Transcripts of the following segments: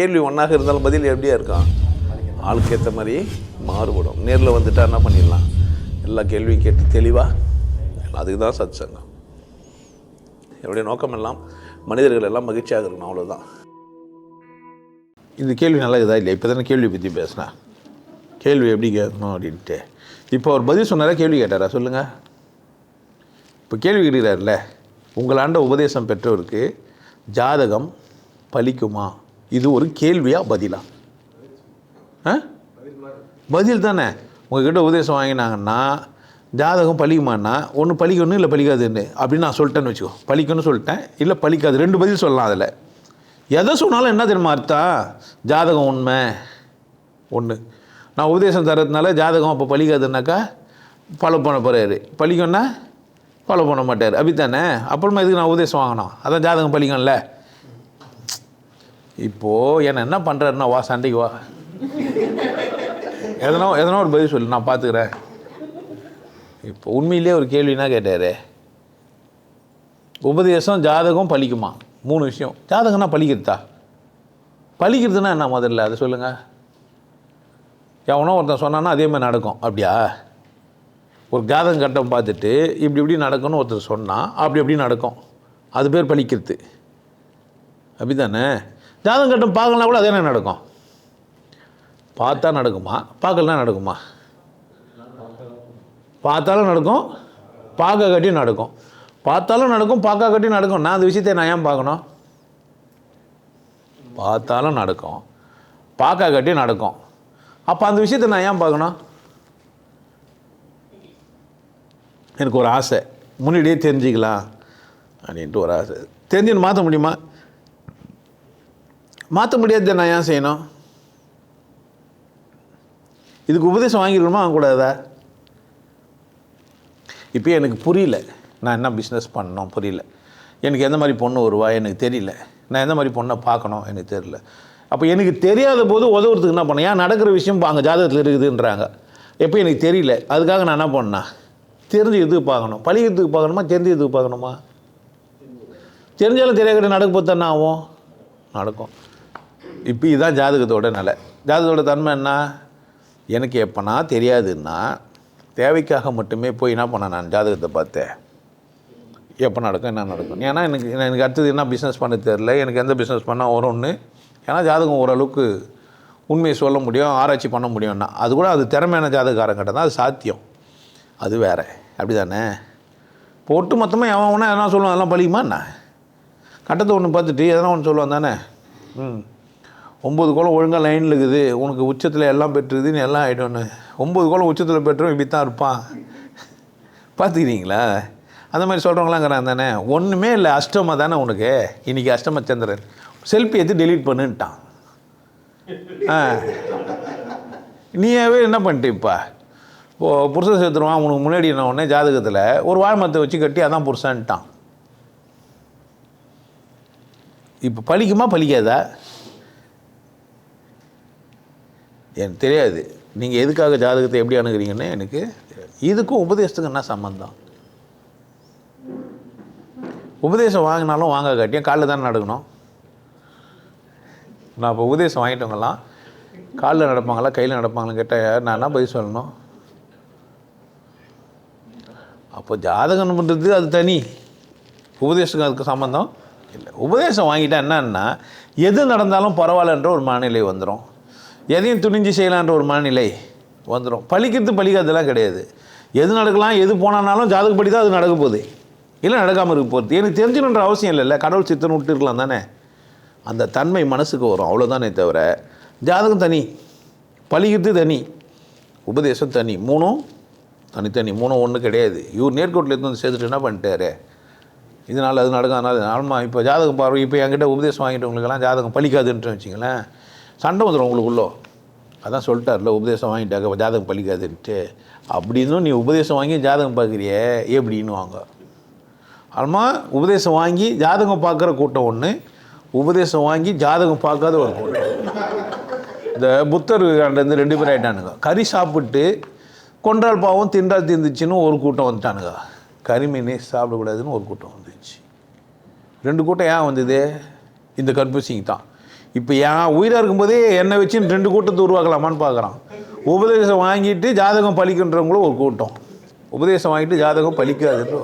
கேள்வி ஒன்றாக இருந்தாலும் பதில் எப்படியா இருக்கான் ஆளுக்கு ஏற்ற மாதிரி மாறுபடும். நேரில் வந்துட்டா என்ன பண்ணிடலாம்? எல்லா கேள்வியும் கேட்டு தெளிவாக அதுக்கு தான் சத் சங்கம் என்னுடைய நோக்கம் எல்லாம் மனிதர்கள் எல்லாம் மகிழ்ச்சியாக இருக்கணும் அவ்வளோதான் இந்த கேள்வி நல்லா இதா இல்லை இப்போ தானே கேள்வி பற்றி பேசினேன் கேள்வி எப்படி கேட்கணும் அப்படின்ட்டு. இப்போ அவர் பதில் சொன்னாரா கேள்வி கேட்டாரா? சொல்லுங்கள் இப்போ கேள்வி கேட்கிறார்ல உங்களாண்ட உபதேசம் பெற்றவருக்கு ஜாதகம் பலிக்குமா இது ஒரு கேள்வியாக பதிலா? ஆ? பதில் தானே? உங்ககிட்ட உபதேசம் வாங்கினாங்கன்னா ஜாதகம் பலிக்குமான்னா ஒன்று பழிக்கணும் இல்லை பலிக்காதுன்னு அப்படின்னு நான் சொல்லிட்டேன்னு வச்சுக்கோ. பலிக்கணும்னு சொல்லிட்டேன் இல்லை பலிக்காது ரெண்டு பதில் சொல்லலாம் அதில். எதை சொன்னாலும் என்ன தெரியுமா அர்த்தம் ஜாதகம் உண்மை. ஒன்று நான் உபதேசம் தரதுனால ஜாதகம் அப்போ பழிக்காதுனாக்கா ஃபாலோ பண்ண போகிறாரு பழிக்கணும்னா ஃபாலோ பண்ண மாட்டார். அப்படித்தானே? அப்புறமா எதுக்கு நான் உபதேசம் வாங்கினோம் அதான் ஜாதகம் பழிக்கணும்ல இப்போது என்ன என்ன பண்ணுறாருன்னா வா சண்டைக்கு வா. எதனா எதனா ஒரு பதில் சொல்லு நான் பார்த்துக்கிறேன் இப்போ உண்மையிலே ஒரு கேள்வினா கேட்டார். உபதேசம் ஜாதகம் பழிக்குமா? மூணு விஷயம். ஜாதகம்னா பழிக்கிறதா? பழிக்கிறதுனா என்ன முதல்ல? அதை சொல்லுங்கள் எவனோ ஒருத்தன் சொன்னான்னா அதே மாதிரி நடக்கும். அப்படியா? ஒரு ஜாதகம் கட்டம் பார்த்துட்டு இப்படி இப்படி நடக்கும்னு ஒருத்தர் சொன்னால் அப்படி அப்படி நடக்கும். அது பேர் பழிக்கிறது. அப்படி தானே ஜாதகம் கட்டம் பார்க்கலனா கூட அதே நடக்கும். பார்த்தா நடக்குமா? பார்க்கலனா நடக்குமா? பார்த்தாலும் நடக்கும். பார்க்க கட்டி நடக்கும். பார்த்தாலும் நடக்கும் பார்க்க கட்டி நடக்கும். நான் அந்த விஷயத்தை நான் ஏன் பார்க்கணும்? பார்த்தாலும் நடக்கும். பார்க்க கட்டி நடக்கும். அப்போ அந்த விஷயத்தை நான் ஏன் பார்க்கணும்? எனக்கு ஒரு ஆசை. முன்னாடியே தெரிஞ்சுக்கலாம். அப்படின்ட்டு ஒரு ஆசை. தெரிஞ்சுன்னு மாற்ற முடியுமா? மாற்ற முடியாது நான் ஏன் செய்யணும்? இதுக்கு உபதேசம் வாங்கிடணுமா? வாங்கக்கூடாதா? இப்போ எனக்கு புரியல. நான் என்ன பிஸ்னஸ் பண்ணணும்? புரியல. எனக்கு எந்த மாதிரி பொண்ணு வருவா? எனக்கு தெரியல. நான் எந்த மாதிரி பொண்ணை பார்க்கணும்? எனக்கு தெரியல. அப்போ எனக்கு தெரியாத போது உதவுறதுக்கு என்ன பண்ணேன் ஏன் நடக்கிற விஷயம் அங்கே ஜாதகத்தில் இருக்குதுன்றாங்க. எப்போ எனக்கு தெரியல. அதுக்காக நான் என்ன பண்ணேன்? தெரிஞ்சுக்கிறதுக்கு பார்க்கணும்? பழிக்கிறதுக்கு பார்க்கணுமா? தெரிஞ்சுக்கிறதுக்கு பார்க்கணுமா? தெரிஞ்சாலும் தெரியாத நடக்க போது என்ன ஆகும்? நடக்கும். இப்போ இதுதான் ஜாதகத்தோட நிலை. ஜாதகத்தோட தன்மை என்ன? எனக்கு எப்போனா தெரியாதுன்னா தேவைக்காக மட்டுமே போய் என்ன பண்ணேன் நான் ஜாதகத்தை பார்த்தேன். எப்போ நடக்கும் என்ன நடக்கும். ஏன்னா எனக்கு எனக்கு அடுத்தது என்ன பிஸ்னஸ் பண்ண தெரில எனக்கு எந்த பிஸ்னஸ் பண்ணால் வரும்னு ஏன்னா ஜாதகம் ஓரளவுக்கு உண்மையை சொல்ல முடியும் ஆராய்ச்சி பண்ண முடியும்னா. அது கூட அது திறமையான ஜாதகக்காரங்கிட்ட தான் அது சாத்தியம். அது வேற. அப்படி தானே இப்போ ஒட்டு மொத்தமாக எவன் வேணா எதனா சொல்லுவான் அதெல்லாம் பழிக்குமா என்ன? கட்டத்தை ஒன்று பார்த்துட்டு எதனா ஒன்று சொல்லுவான் தானே? ம். ஒம்பது கோலம் ஒழுங்காக லைனில் இருக்குது. உனக்கு உச்சத்தில் எல்லாம் பெற்றுதுன்னு எல்லாம் ஆகிடும்னு ஒம்பது கோலம் உச்சத்தில் பெற்றவன் இப்படி தான் இருப்பான். பார்த்துக்கிறீங்களா? அந்த மாதிரி சொல்கிறவங்களாங்கிறான் தானே. ஒன்றுமே இல்லை அஷ்டமா தானே உனக்கு. இன்றைக்கி அஷ்டம சந்திரன். செல்ஃபி எடுத்து டெலீட் பண்ணுன்ட்டான். ஆ. நீயாவே என்ன பண்ணிட்டு இப்போ? இப்போ புருஷன் சேர்த்துருவான் உனக்கு முன்னாடி என்ன உடனே ஜாதகத்தில் ஒரு வாழ்மரத்தை வச்சு கட்டி அதான் புருஷன்ட்டான். இப்போ பலிக்குமா பலிக்காதா எனக்கு தெரியாது. நீங்கள் எதுக்காக ஜாதகத்தை எப்படி அணுகிறீங்கன்னு எனக்கு தெரியாது. இதுக்கும் உபதேசத்துக்கு என்ன சம்மந்தம் உபதேசம் வாங்கினாலும் வாங்க காட்டியும் காலில் தானே நடக்கணும். நான் இப்போ உபதேசம் வாங்கிட்டவங்கலாம் காலில் நடப்பாங்களா கையில் நடப்பாங்களான்னு கேட்டால் நான் என்ன பதில் சொல்லணும்? அப்போ ஜாதகம் பண்ணுறது அது தனி. உபதேசத்துக்கு அதுக்கு சம்மந்தம் இல்லை. உபதேசம் வாங்கிட்டா என்னன்னா எது நடந்தாலும் பரவாயில்லன்ற ஒரு மனநிலை வந்துடும் எதையும் துணிஞ்சு செய்யலான்ற ஒரு மனநிலை வந்துடும் பழிக்கிறது பழிக்காதெல்லாம் கிடையாது. எது நடக்கலாம் எது போனானாலும் ஜாதகப்படி தான் அது நடக்க போகுது. இல்லை நடக்காமல் இருக்க போகிறது எனக்கு தெரிஞ்சுக்கணுன்ற அவசியம் இல்லைல்ல கடவுள் சித்தன் விட்டு இருக்கலாம் தானே? அந்த தன்மை மனசுக்கு வரும். அவ்வளோதானே தவிர ஜாதகம் தனி. பழிக்கிறது தனி. உபதேசம் தனி. மூணும் தனித்தனி. மூணும் ஒன்று கிடையாது. இவர் நேர்கோட்டில் இருந்து வந்து சேர்த்துட்டு என்ன பண்ணிட்டாரு? இதனால் அது நடக்கும் அதனால் ஆமாம் இப்போ ஜாதகம் பார்வை இப்போ என்கிட்ட உபதேசம் வாங்கிட்டவங்களுக்கெல்லாம் ஜாதகம் பழிக்காதுன்ட்டு வச்சிங்களேன் சண்டை வந்துடும் உங்களுக்குள்ளோ. அதான் சொல்லிட்டார்ல உபதேசம் வாங்கிட்டாக்க ஜாதகம் பழிக்காதுன்ட்டு. அப்படின்னும் நீ உபதேசம் வாங்கி ஜாதகம் பார்க்குறியே எப்படின்னு வாங்க ஆமாம் உபதேசம் வாங்கி ஜாதகம் பார்க்குற கூட்டம் ஒன்று உபதேசம் வாங்கி ஜாதகம் பார்க்காத ஒரு கூட்டம். இந்த புத்தர் இருந்து ரெண்டு பேர் ஆகிட்டானுங்க கறி சாப்பிட்டு கொன்றால் பாவம் தின்றால் தீர்ந்துச்சுன்னு ஒரு கூட்டம் வந்துட்டானுங்க. கறிமீனே சாப்பிடக்கூடாதுன்னு ஒரு கூட்டம் வந்துச்சு. ரெண்டு கூட்டம் ஏன் வந்தது? இந்த கன்ஃபியூசிங் தான். இப்போ என் உயிராக இருக்கும்போதே என்னை வச்சு ரெண்டு கூட்டத்தை உருவாக்கலாமான்னு பார்க்குறான். உபதேசம் வாங்கிட்டு ஜாதகம் பழிக்கின்றவங்களும் ஒரு கூட்டம். உபதேசம் வாங்கிட்டு ஜாதகம் பலிக்காதுன்ற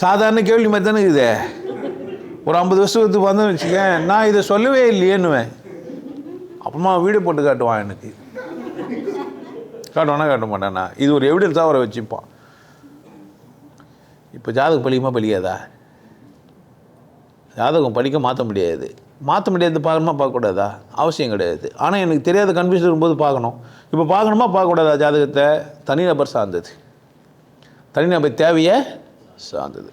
சாதாரண கேள்வி மாதிரி தானே இது ஒரு ஐம்பது வருஷத்துக்கு வந்து வச்சுக்கேன் நான் இதை சொல்லவே இல்லையேன்னுவேன். அப்புறமா வீடியோ போட்டு காட்டுவான் எனக்கு. காட்டுவானா காட்ட மாட்டானா? இது ஒரு எவிடன்ஸாக அவரை வச்சுப்பான். இப்போ ஜாதகம் பலிக்குமா பழிக்காதா ஜாதகம் படிக்க மாற்ற முடியாது. மாற்ற முடியாது பார்க்கணுமா? பார்க்கக்கூடாதா? அவசியம் கிடையாது. ஆனால் எனக்கு தெரியாத கன்ஃபியூஷன் இருக்கும்போது பார்க்கணும். இப்போ பார்க்கணுமா? பார்க்கக்கூடாதா? ஜாதகத்தை தனிநபர் சார்ந்தது. தனிநபர் தேவையை சார்ந்தது.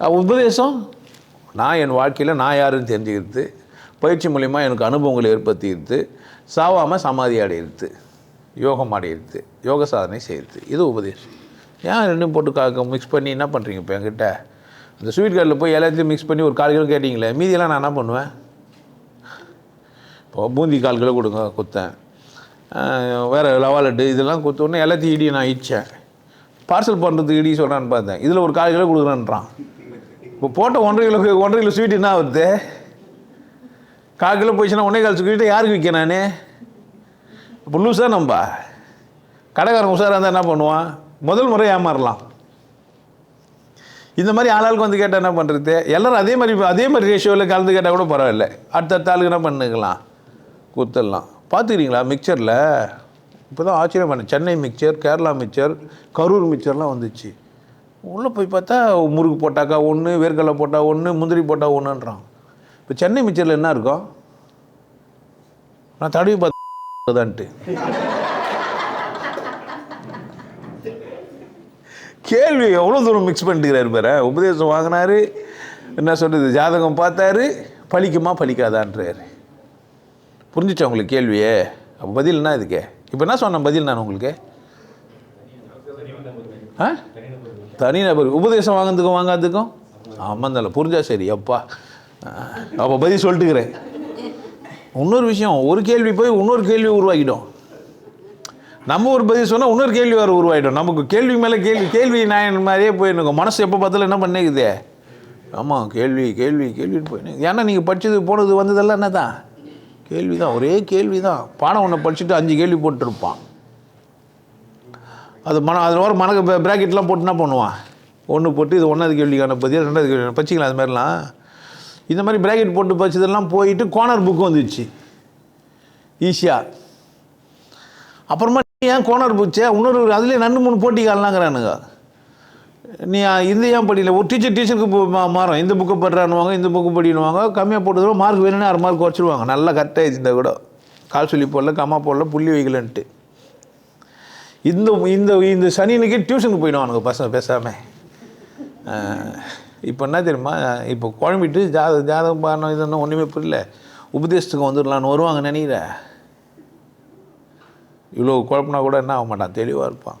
உபதேசம்? நான் என் வாழ்க்கையில் நான் யாருன்னு தெரிஞ்சுக்கிறது. பயிற்சி மூலிமா எனக்கு அனுபவங்களை ஏற்படுத்திக்கிறது. சாவாமல் சமாதி அடையிறது. யோகம் அடையிறது. யோக சாதனை செய்கிறது இது உபதேசம். ஏன் ரெண்டும் போட்டு காக்க மிக்ஸ் பண்ணி என்ன பண்ணுறீங்க இப்போ என்கிட்ட? இந்த ஸ்வீட் கார்டில் போய் எல்லாத்தையும் மிக்ஸ் பண்ணி ஒரு கால் கிலோ கேட்டிங்களே மீதியெல்லாம் நான் என்ன பண்ணுவேன்? இப்போ பூந்தி கால் கிலோ கொடுங்க குத்தேன். வேறு லவா லட்டு இதெல்லாம் குத்த எல்லாத்தையும் இடி நான் இடித்தேன் பார்சல் பண்ணுறதுக்கு இடி சொல்கிறான்னு பார்த்தேன். இதில் ஒரு கால் கிலோ கொடுக்குறேன்றான். இப்போ போட்ட ஒன்றரை கிலோ ஒன்றரை கிலோ ஸ்வீட் என்ன ஆகுது? கால் கிலோ போயிடுச்சுன்னா ஒன்றே கால் ஸ்வீட்டை யாருக்கு விற்க நான்? இப்போ லூஸாக நம்ப. கடைக்காரன் உஷாராக இருந்தால் என்ன பண்ணுவான்? முதல் முறை ஏமாறலாம். இந்த மாதிரி ஆளாளுக்கு வந்து கேட்டால் என்ன பண்ணுறது எல்லோரும் அதே மாதிரி அதே மாதிரி ரேஷியோவில் கலந்து கேட்டால் கூட பரவாயில்ல. அடுத்த ஆளுக்கு என்ன பண்ணுக்கலாம்? குத்தரலாம் பார்த்துக்கிறீங்களா மிக்சரில் இப்போ தான் ஆச்சரியம் பண்ணேன் சென்னை மிக்சர் கேரளா மிக்சர் கரூர் மிக்சர்லாம் வந்துச்சு. உள்ளே போய் பார்த்தா முறுக்கு போட்டாக்கா ஒன்று வேர்க்கடலை போட்டால் ஒன்று முந்திரி போட்டால் ஒன்றுன்றான் இப்போ சென்னை மிக்சரில் என்ன இருக்கும்? நான் தடவி பார்த்தான்ட்டு கேள்வி எவ்வளோ தூரம் மிக்ஸ் பண்ணிட்டுக்கிறாரு பாரு. உபதேசம் வாங்கினாரு என்ன சொல்கிறது ஜாதகம் பார்த்தாரு பலிக்குமா பழிக்காதான்றார். புரிஞ்சிச்சா உங்களுக்கு கேள்வியே? அப்போ பதில் என்ன இதுக்கே? இப்போ என்ன சொன்னேன்? பதில் நான் உங்களுக்கு? ஆ? தனிநபர் உபதேசம் வாங்கிறதுக்கும் வாங்காததுக்கும்? ஆமாந்தால புரிஞ்சா சரி அப்பா. அப்போ பதில் சொல்லிட்டுக்கிறேன். இன்னொரு விஷயம் ஒரு கேள்வி போய் இன்னொரு கேள்வி உருவாக்கிட்டோம். நம்ம ஒரு பதில் சொன்னால் இன்னொரு கேள்வி வேறு உருவாயிடும். நமக்கு கேள்வி மேலே கேள்வி கேள்வி நான் மாதிரியே போயிருக்கோம் மனசு எப்போ பார்த்தாலும் என்ன பண்ணிக்குது? ஆமாம் கேள்வி கேள்வி கேள்வின்னு போயின்னு ஏன்னா நீங்கள் படித்தது போனது வந்ததெல்லாம் என்ன தான் கேள்வி தான் ஒரே கேள்வி தான் பாடம் ஒன்று படிச்சுட்டு அஞ்சு கேள்வி போட்டுருப்பான். அது மன அதில் வர மனக்கு ப்ராக்கெட்லாம் போட்டு என்ன பண்ணுவான்? ஒன்று போட்டு இது ஒன்றாவது கேள்விக்கான பதில் ரெண்டாவது கேள்வி படிச்சிக்கலாம் அது மாதிரிலாம். இந்த மாதிரி ப்ராக்கெட் போட்டு படிச்சதெல்லாம் போயிட்டு கோனர் புக்கு வந்துச்சு. ஈஸியாக அப்புறமா ஏன் கோனர் பூச்சே? இன்னொரு அதுலேயே ரெண்டு மூணு போட்டி காலனாங்கிறானுங்க. நீ இந்த ஏன் படிக்கல ஒரு டீச்சர் டீச்சருக்கு போ- மா- மாறும். இந்த புக்கு படுறானுவாங்க இந்த புக்கு படினுவாங்க. கம்மியாக போட்டதோ மார்க் வேணும்னு ஆறு மார்க் குறைச்சிருவாங்க. நல்லா கரெக்டாக இருந்தால் கூட. கால் சொல்லி போடல கம்மா போடல புள்ளி வைக்கலன்ட்டு. இந்த இந்த இந்த சனியனுக்கே டியூஷனுக்கு போயிடுவானுங்க பசங்க பேசாமல் இப்போ என்ன தெரியுமா? இப்போ குழம்பிட்டு ஜாத ஜாதகம் பாரணம் இதெல்லாம் ஒன்றுமே புரியல. உபதேசத்துக்கு வந்துடலான்னு வருவாங்க நினைக்கிறேன். இவ்வளோ குழப்பினா கூட என்ன ஆக மாட்டான் தெளிவாக இருப்பான்.